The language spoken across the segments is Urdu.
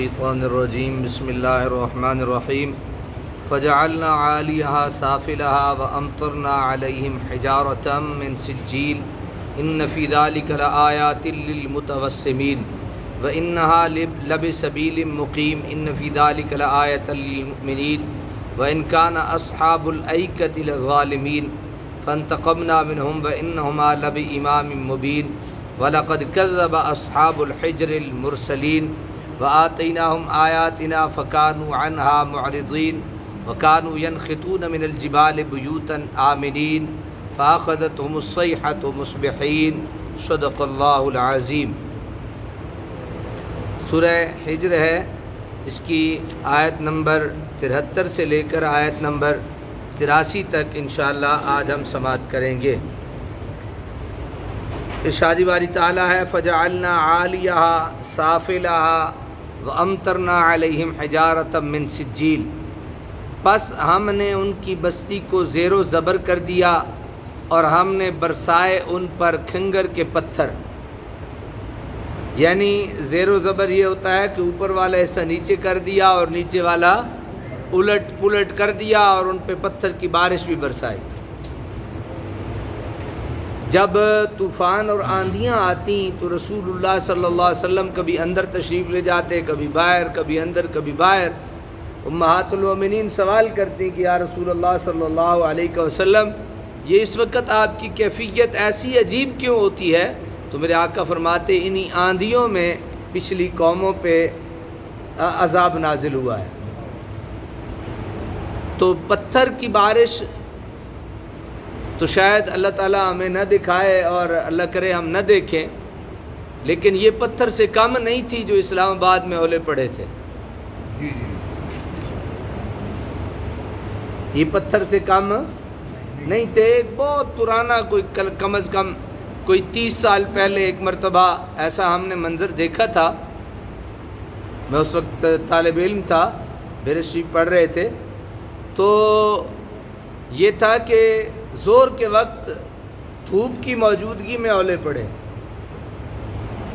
الشيطان الرجيم. بسم الله الرحمن الرحيم. فجعلنا عاليها سافلها وأمطرنا عليهم حجارة من سجيل. إن في ذلك لآيات للمتوسمين. وإنها لب- لبسبيل مقيم. إن في ذلك لآية للمؤمنين. وإن كان أصحاب الأيكة لظالمين. فانتقمنا منهم وإنهما لبإمام مبين. ولقد كذب أصحاب الحجر المرسلين. وآتيناهم آياتنا فكانوا عنها معرضين وكانوا ينخطون من الجبال بيوتا آمنين فأخذتهم الصيحة مصبحين صدق الله العظيم سورہ حجر ہے، اس کی آیت نمبر ترہتر سے لے کر آیت نمبر تراسی تک انشاءاللہ آج ہم سماعت کریں گے۔ ارشادی باری تعالیٰ ہے، فجعلنا عالیہ صافلہ و امترنا علیہم حجارت من سجیل پس ہم نے ان کی بستی کو زیر و زبر کر دیا اور ہم نے برسائے ان پر کھنگر کے پتھر۔ یعنی زیر و زبر یہ ہوتا ہے کہ اوپر والا ایسا نیچے کر دیا اور نیچے والا الٹ پلٹ کر دیا اور ان پہ پتھر کی بارش بھی برسائی۔ جب طوفان اور آندھیاں آتی تو رسول اللہ صلی اللہ علیہ وسلم کبھی اندر تشریف لے جاتے، کبھی باہر، کبھی اندر، کبھی باہر۔ امہات المومنین سوال کرتی کہ یا رسول اللہ صلی اللہ علیہ وسلم، یہ اس وقت آپ کی کیفیت ایسی عجیب کیوں ہوتی ہے؟ تو میرے آقا فرماتے، انہی آندھیوں میں پچھلی قوموں پہ عذاب نازل ہوا ہے۔ تو پتھر کی بارش تو شاید اللہ تعالیٰ ہمیں نہ دکھائے اور اللہ کرے ہم نہ دیکھیں۔ لیکن یہ پتھر سے کم نہیں تھی جو اسلام آباد میں اولے پڑے تھے۔ جی جی۔ یہ پتھر سے کم نہیں تھے۔ ایک بہت پرانا کوئی کم از کم کوئی تیس سال پہلے ایک مرتبہ ایسا ہم نے منظر دیکھا تھا۔ میں اس وقت طالب علم تھا میرے شریف پڑھ رہے تھے۔ تو یہ تھا کہ زور کے وقت دھوپ کی موجودگی میں اولے پڑے۔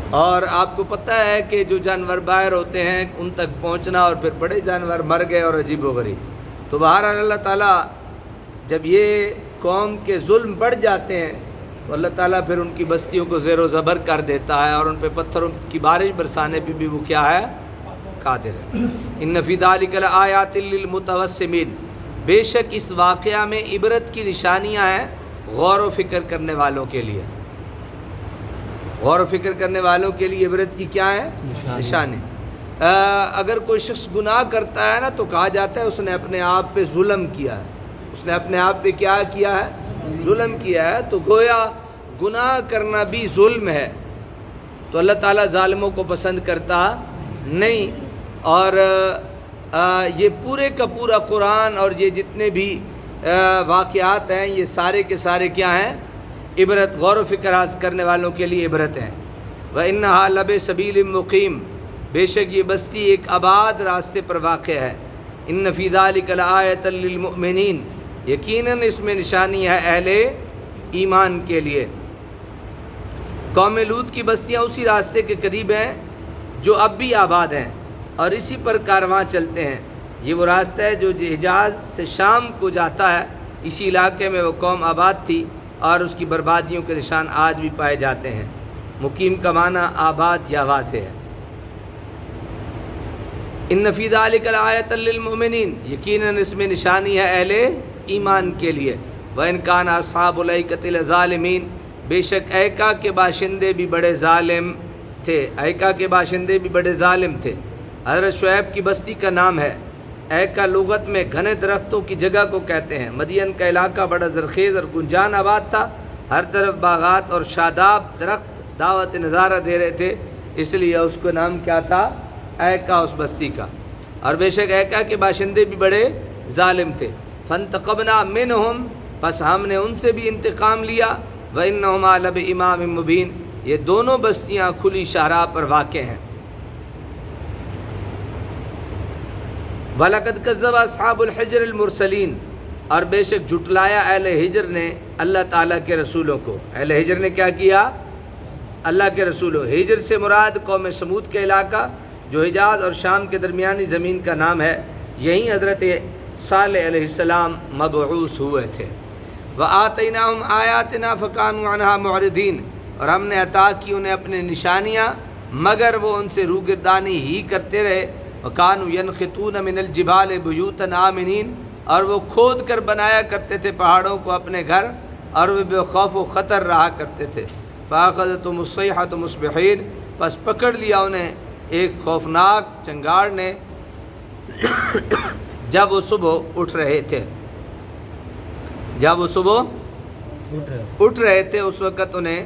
اور آپ کو پتہ ہے کہ جو جانور باہر ہوتے ہیں، ان تک پہنچنا اور پھر بڑے جانور مر گئے اور عجیب و غریب۔ تو بہرحال اللہ تعالیٰ جب یہ قوم کے ظلم بڑھ جاتے ہیں، تو اللہ تعالیٰ پھر ان کی بستیوں کو زیر و زبر کر دیتا ہے اور ان پہ پتھروں کی بارش برسانے پہ بھی وہ کیا ہے؟ قادر ہے۔ ان نفید علی کل آیات للمتوسمین۔ بے شک اس واقعہ میں عبرت کی نشانیاں ہیں غور و فکر کرنے والوں کے لیے۔ غور و فکر کرنے والوں کے لیے عبرت کی کیا ہے؟ نشانی۔ اگر کوئی شخص گناہ کرتا ہے نا تو کہا جاتا ہے اس نے اپنے آپ پہ ظلم کیا ہے۔ اس نے اپنے آپ پہ کیا کیا ہے؟ ظلم کیا ہے۔ تو گویا گناہ کرنا بھی ظلم ہے۔ تو اللہ تعالیٰ ظالموں کو پسند کرتا نہیں۔ اور یہ پورے کا پورا قرآن اور یہ جتنے بھی واقعات ہیں، یہ سارے کے سارے کیا ہیں؟ عبرت، غور و فکر حاصل کرنے والوں کے لیے عبرت ہیں۔ و ان لب سبیل مقیم بے شک یہ بستی ایک آباد راستے پر واقع ہے۔ ان نفید علی آیت للمؤمنین یقیناً اس میں نشانی ہے اہل ایمان کے لیے۔ قوم لوت کی بستیاں اسی راستے کے قریب ہیں جو اب بھی آباد ہیں۔ اور اسی پر کارواں چلتے ہیں۔ یہ وہ راستہ ہے جو حجاز سے شام کو جاتا ہے۔ اسی علاقے میں وہ قوم آباد تھی اور اس کی بربادیوں کے نشان آج بھی پائے جاتے ہیں۔ مقیم کا معنی آباد یا واضح ہے۔ ان نفید علی کل آیت للمؤمنین۔ یقیناً اس میں نشانی ہے اہل ایمان کے لیے۔ وہ انکان اصحاب القتل ظالمین بے شک ایکا کے باشندے بھی بڑے ظالم تھے۔ ایکا کے باشندے بھی بڑے ظالم تھے۔ حضرت شعیب کی بستی کا نام ہے۔ ایکا لغت میں گھنے درختوں کی جگہ کو کہتے ہیں۔ مدین کا علاقہ بڑا زرخیز اور گنجان آباد تھا۔ ہر طرف باغات اور شاداب درخت دعوت نظارہ دے رہے تھے۔ اس لیے اس کو نام کیا تھا؟ ایکا اس بستی کا۔ اور بے شک ایکا کے باشندے بھی بڑے ظالم تھے۔ فن تقبنا منہم بس ہم نے ان سے بھی انتقام لیا۔ و ان لب امام مبین یہ دونوں بستیاں کھلی شاہراہ پر واقع ہیں۔ ولاقت کذب اصحاب الحجر المرسلین اور بے شک جھٹلایا اہل ہجر نے اللہ تعالیٰ کے رسولوں کو۔ اہل ہجر نے کیا کیا؟ اللہ کے رسولوں۔ ہجر سے مراد قوم سمود کا علاقہ، جو حجاز اور شام کے درمیانی زمین کا نام ہے۔ یہیں حضرت صالح علیہ السلام مبعوث ہوئے تھے۔ وہ آتینہ آیات نا فقان عنہا معردین اور ہم نے عطا کی انہیں اپنے نشانیاں، مگر وہ ان سے روگردانی ہی کرتے رہے۔ وقان ینخطون من الجبال بیوتن آمنین، اور وہ کھود کر بنایا کرتے تھے پہاڑوں کو اپنے گھر، اور وہ بے خوف و خطر رہا کرتے تھے۔ فاخذ تو مصحت مصبحین، پس پکڑ لیا انہیں ایک خوفناک چنگاڑ نے جب وہ صبح اٹھ رہے تھے۔ جب وہ صبح اٹھ رہے تھے، اس وقت انہیں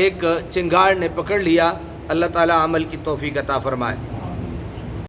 ایک چنگاڑ نے پکڑ لیا۔ اللہ تعالیٰ عمل کی توفیق عطا فرمائے۔